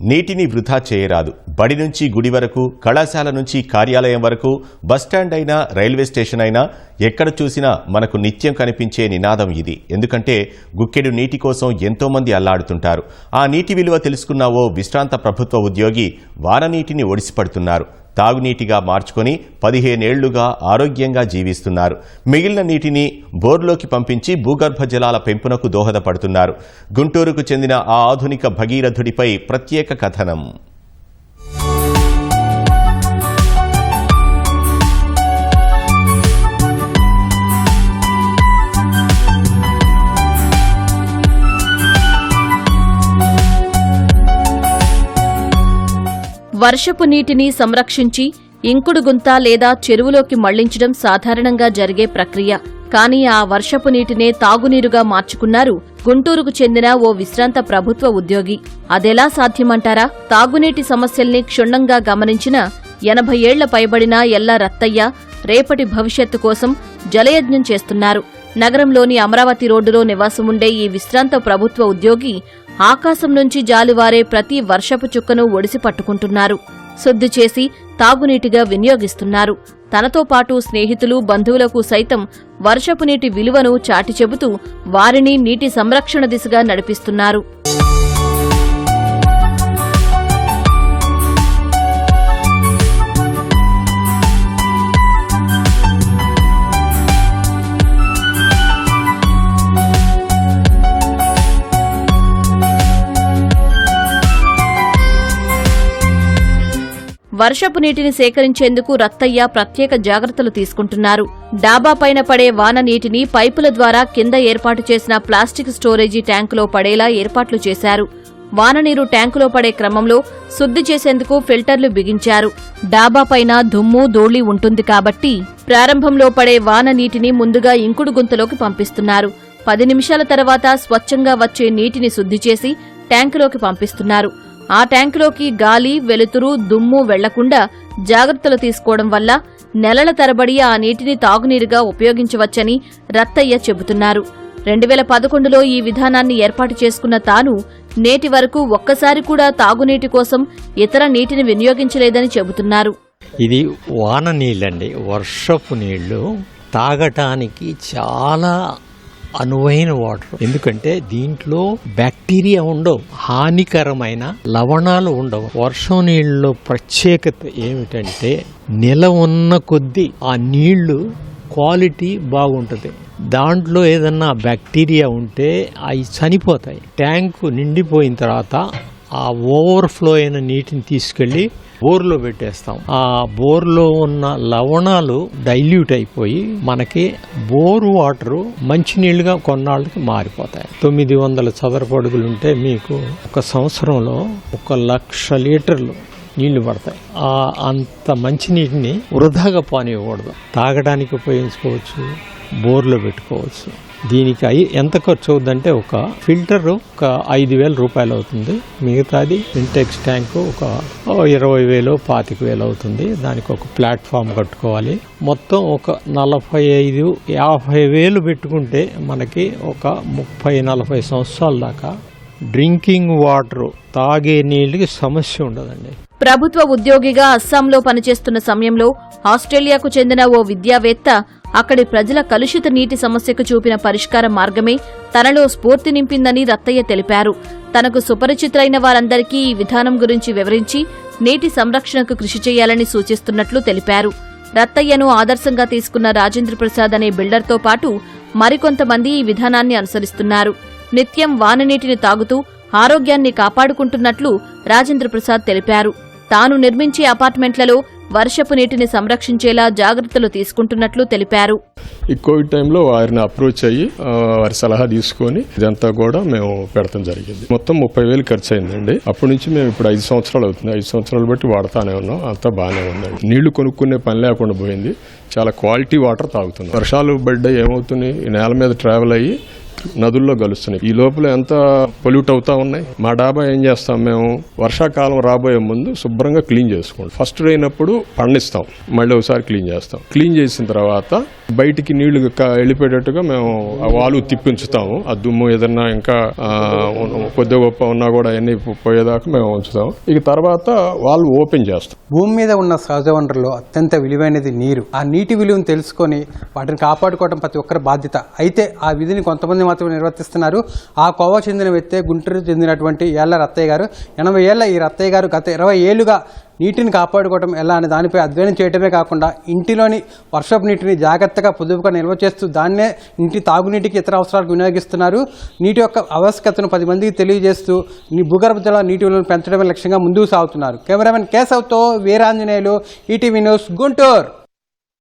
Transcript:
నీటిని వృధా చేయరాదు. బడి నుంచి గుడి వరకు కళాశాల నుంచి కార్యాలయం వరకు బస్టాండ్ అయినా రైల్వే స్టేషన్ అయినా ఎక్కడ చూసినా మనకు నిత్యం కనిపించే నినాదం ఇది. ఎందుకంటే గుక్కెడు నీటి కోసం ఎంతో మంది అల్లాడుతుంటారు. ఆ నీటి విలువ తెలుసుకున్న ఓ విశ్రాంత ప్రభుత్వ ఉద్యోగి వాన నీటిని ఒడిసిపడుతున్నారు. తాగునీటిగా మార్చుకొని పదిహేనేళ్ళుగా ఆరోగ్యంగా జీవిస్తున్నారు. మిగిలిన నీటిని బోర్లోకి పంపించి భూగర్భ జలాల పెంపునకు దోహదపడుతున్నారు. గుంటూరుకు చెందిన ఆ ఆధునిక భగీరథుడిపై ప్రత్యేక కథనం. వర్షపు నీటిని సంరక్షించి ఇంకుడు గుంత లేదా చెరువులోకి మళ్ళించడం సాధారణంగా జరిగే ప్రక్రియ. కానీ ఆ వర్షపు నీటినే తాగునీరుగా మార్చుకున్నారు గుంటూరుకు చెందిన ఓ విశ్రాంత ప్రభుత్వ ఉద్యోగి. అదెలా సాధ్యమంటారా? తాగునీటి సమస్యల్ని క్షుణ్ణంగా గమనించిన ఎనభై ఏళ్ళ పైబడిన ఎల్లా రత్తయ్య రేపటి భవిష్యత్తు కోసం జలయజ్ఞం చేస్తున్నారు. నగరంలోని అమరావతి రోడ్డులో నివాసముండే ఈ విశ్రాంత ప్రభుత్వ ఉద్యోగి ఆకాశం నుంచి జాలువారే ప్రతి వర్షపు చుక్కను ఒడిసి పట్టుకుంటున్నారు. శుద్ధి చేసి తాగునీటిగా వినియోగిస్తున్నారు. తనతో పాటు స్నేహితులు బంధువులకు సైతం వర్షపు నీటి విలువను చాటి చెబుతూ వారిని నీటి సంరక్షణ దిశగా నడిపిస్తున్నారు. వర్షపు నీటిని సేకరించేందుకు రత్తయ్య ప్రత్యేక జాగ్రత్తలు తీసుకుంటున్నారు. డాబా పైన పడే వాన నీటిని పైపుల ద్వారా కింద ఏర్పాటు చేసిన ప్లాస్టిక్ స్టోరేజీ ట్యాంకులో పడేలా ఏర్పాట్లు చేశారు. వాన నీరు ట్యాంకులో పడే క్రమంలో శుద్ధి చేసేందుకు ఫిల్టర్లు బిగించారు. డాబా పైన దుమ్ము ధూళి ఉంటుంది కాబట్టి ప్రారంభంలో పడే వాన నీటిని ముందుగా ఇంకుడు గుంతలోకి పంపిస్తున్నారు. పది నిమిషాల తర్వాత స్వచ్ఛంగా వచ్చే నీటిని శుద్ధి చేసి ట్యాంకులోకి పంపిస్తున్నారు. ఆ ట్యాంకులోకి గాలి వెలుతురు దుమ్ము వెళ్ళకుండా జాగ్రత్తలు తీసుకోవడం వల్ల నెలల తరబడి ఆ నీటిని తాగునీరుగా ఉపయోగించవచ్చని రత్తయ్య చెబుతున్నారు. రెండు వేల పదకొండులో ఈ విధానాన్ని ఏర్పాటు చేసుకున్న తాను నేటి వరకు ఒక్కసారి కూడా తాగునీటి కోసం ఇతర నీటిని వినియోగించలేదని చెబుతున్నారు. ఇది వాన నీళ్ళండి. వర్షపు నీళ్ళు తాగటానికి చాలా అనువైన వాటర్. ఎందుకంటే దీంట్లో బ్యాక్టీరియా ఉండవు హానికరమైన లవణాలు ఉండవు. వర్షం నీళ్ళలో ప్రత్యేకత ఏమిటంటే నెల ఉన్న కొద్దీ ఆ నీళ్ళు క్వాలిటీ బాగుంటుంది. దాంట్లో ఏదన్నా బ్యాక్టీరియా ఉంటే అవి చనిపోతాయి. ట్యాంకు నిండిపోయిన తర్వాత ఆ ఓవర్ఫ్లో అయిన నీటిని తీసుకెళ్ళి బోర్లో పెట్టేస్తాం. ఆ బోర్లో ఉన్న లవణాలు డైల్యూట్ అయిపోయి మనకి బోర్ వాటర్ మంచినీళ్ళుగా కొన్నాళ్ళకి మారిపోతాయి. తొమ్మిది వందల చదరపడుగులు ఉంటే మీకు ఒక సంవత్సరంలో ఒక లక్ష లీటర్లు నీళ్ళు పడతాయి. ఆ అంత మంచినీటిని వృధాగా పానివ్వకూడదు తాగడానికి ఉపయోగించుకోవచ్చు బోర్లో పెట్టుకోవచ్చు. దీనికి అయి ఎంత ఖర్చు అవుతుందంటే ఒక ఫిల్టర్ ఒక ఐదు వేల రూపాయలు అవుతుంది. మిగతాది ఇంటెక్స్ ట్యాంక్ ఒక ఇరవై వేలు పాతిక వేలు అవుతుంది. దానికి ఒక ప్లాట్ఫామ్ కట్టుకోవాలి. మొత్తం ఒక నలభై ఐదు యాభై వేలు పెట్టుకుంటే మనకి ఒక ముప్పై నలభై సంవత్సరాల దాకా డ్రింకింగ్ వాటర్ తాగే నీళ్ళకి సమస్య ఉండదండి. ప్రభుత్వ ఉద్యోగిగా అస్సాంలో పనిచేస్తున్న సమయంలో ఆస్ట్రేలియాకు చెందిన ఓ విద్యావేత్త అక్కడి ప్రజల కలుషిత నీటి సమస్యకు చూపిన పరిష్కార మార్గమే తనలో స్ఫూర్తి నింపిందని రత్తయ్య తెలిపారు. తనకు సుపరిచితులైన వారందరికీ ఈ విధానం గురించి వివరించి నీటి సంరక్షణకు కృషి చేయాలని సూచిస్తున్నట్లు తెలిపారు. రత్తయ్యను ఆదర్శంగా తీసుకున్న రాజేంద్ర ప్రసాద్ అనే బిల్డర్తో పాటు మరికొంతమంది ఈ విధానాన్ని అనుసరిస్తున్నారు. నిత్యం వాననీటిని తాగుతూ ఆరోగ్యాన్ని కాపాడుకుంటున్నట్లు రాజేంద్ర ప్రసాద్ తెలిపారు. తాను నిర్మించే అపార్ట్మెంట్లలో వర్షపు నీటిని సంరక్షించేలా జాగ్రత్తలు తీసుకుంటున్నట్లు తెలిపారు. ఈ కోవిడ్ టైంలో వారిని అప్రోచ్ అయ్యి వారి సలహా తీసుకొని ఇదంతా కూడా మేము పెడతాం జరిగింది. మొత్తం ముప్పై వేలు ఖర్చు అయిందండి అప్పటి నుంచి మేము ఇప్పుడు ఐదు సంవత్సరాలు అవుతుంది. ఐదు సంవత్సరాలు బట్టి వాడతానే ఉన్నాం. అంతా బాగానే ఉందండి నీళ్ళు కొనుక్కునే పని లేకుండా పోయింది. చాలా క్వాలిటీ వాటర్ తాగుతున్నాం. వర్షాలు పడ్డ ఏమవుతుంది ఈ నేల మీద ట్రావెల్ అయ్యి నదుల్లో కలుస్తున్నాయి ఈ లోపల ఎంత పొల్యూట్ అవుతా ఉన్నాయి? మా డాబా ఏం చేస్తాం మేము? వర్షాకాలం రాబోయే ముందు శుభ్రంగా క్లీన్ చేసుకోండి. ఫస్ట్ అయినప్పుడు పండిస్తాం. మళ్ళీ ఒకసారి క్లీన్ చేస్తాం. క్లీన్ చేసిన తర్వాత బయటికి నీళ్ళు వెళ్ళిపోయేటట్టుగా మేము ఆ వాలు తిప్పించుతాము. ఆ దుమ్ము ఏదన్నా ఇంకా కొద్ది గొప్ప ఉన్నా కూడా అవన్నీ పోయేదాకా మేము ఉంచుతాం ఇక తర్వాత వాళ్ళు ఓపెన్ చేస్తాం. భూమి మీద ఉన్న సహజ వనరుల్లో అత్యంత విలువైనది నీరు. ఆ నీటి విలువను తెలుసుకొని వాటిని కాపాడుకోవడం ప్రతి ఒక్కరి బాధ్యత. అయితే ఆ విధిని కొంతమంది మాత్రమే నిర్వర్తిస్తున్నారు. ఆ కోవకు చెందిన వ్యక్తే గుంటూరు చెందినటువంటి ఏళ్ళ రత్తయ్య గారు. ఎనభై ఏళ్ళ ఈ రత్తయ్య గారు గత ఇరవై ఏళ్ళుగా నీటిని కాపాడుకోవడం ఎలా అనే దానిపై అధ్యయనం చేయడమే కాకుండా ఇంటిలోని వర్షపు నీటిని జాగ్రత్తగా పొదుపుగా నిల్వ చేస్తూ దాన్నే ఇంటి తాగునీటికి ఇతర అవసరాలకు వినియోగిస్తున్నారు. నీటి యొక్క ఆవశ్యకతను పది మందికి తెలియజేస్తూ నీ భూగర్భ జల నీటి విలువను పెంచడమే లక్ష్యంగా ముందుకు సాగుతున్నారు. కెమెరామెన్ కేశవ్తో వీరాంజనేయులు ఈటీవీ న్యూస్ గుంటూరు.